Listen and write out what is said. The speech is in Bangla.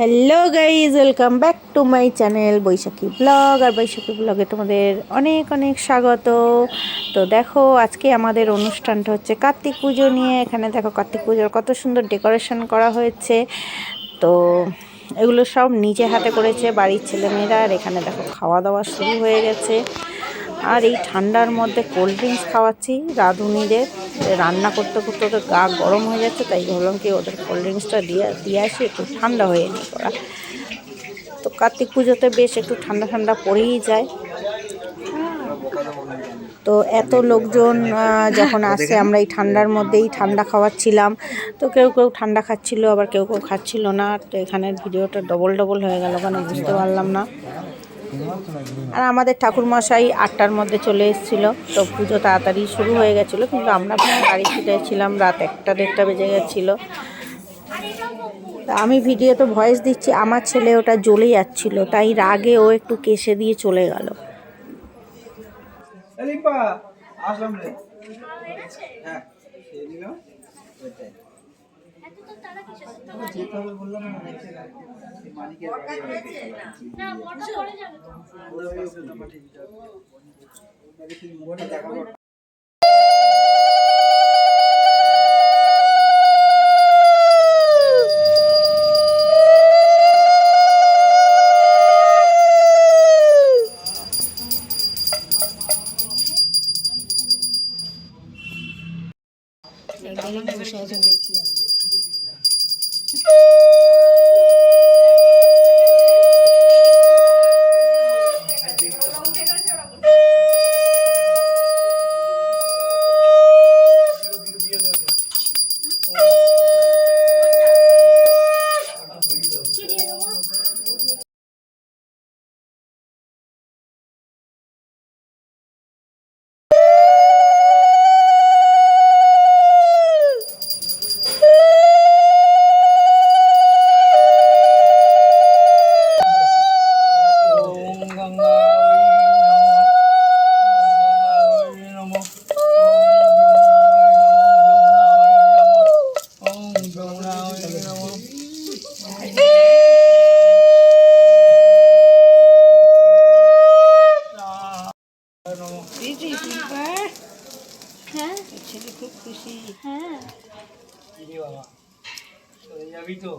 Hello guys welcome back to my channel Baishakhi blog আর বৈশাখী ব্লগে তোমাদের অনেক অনেক স্বাগত। তো দেখো, আজকে আমাদের অনুষ্ঠানটা হচ্ছে কার্তিক পুজো নিয়ে। এখানে দেখো, কার্তিক পুজোর কত সুন্দর ডেকোরেশন করা হয়েছে। তো এগুলো সব নিজে হাতে করেছে বাড়ির ছেলেমেয়েরা। আর এখানে দেখো, খাওয়া দাওয়া শুরু হয়ে গেছে। আর এই ঠান্ডার মধ্যে কোল্ড ড্রিঙ্কস খাওয়াচ্ছি। রাঁধুনিদের রান্না করতে করতে ওদের গা গরম হয়ে যাচ্ছে, তাই ভাবলাম কি ওদের কোল্ড ড্রিঙ্কসটা দিয়ে দিয়ে আসি, একটু ঠান্ডা হয়ে নি ওরা। তো কার্তিক পুজোতে বেশ একটু ঠান্ডা ঠান্ডা পড়েই যায়। তো এত লোকজন যখন আসে আমরা এই ঠান্ডার মধ্যেই ঠান্ডা খাওয়াচ্ছিলাম। তো কেউ কেউ ঠান্ডা খাচ্ছিল, আবার কেউ কেউ খাচ্ছিল না। তো এখানের ভিডিওটা ডবল ডবল হয়ে গেল কেন বুঝতে পারলাম না। আর আমাদের ঠাকুরমশাই আটটার মধ্যে চলে এসেছিল। তো পুজো তাড়াতাড়ি শুরু হয়ে গেছিল, কিন্তু আমরা বাড়ি ফিরেছিলাম রাত একটা দেড়টা বেজে গেছিল। তা আমি ভিডিওতে ভয়েস দিচ্ছি, আমার ছেলে ওটা জ্বলে যাচ্ছিল, তাই রাগে ও একটু কেসে দিয়ে চলে গেল। আসলাম রে। হ্যাঁ। যেতে হবে বললাম না মালিকের ওই ওখানে পাঠিয়ে দিতে ছেলে খুব খুশি। হ্যাঁ। বাবা? চলে যাবি তো?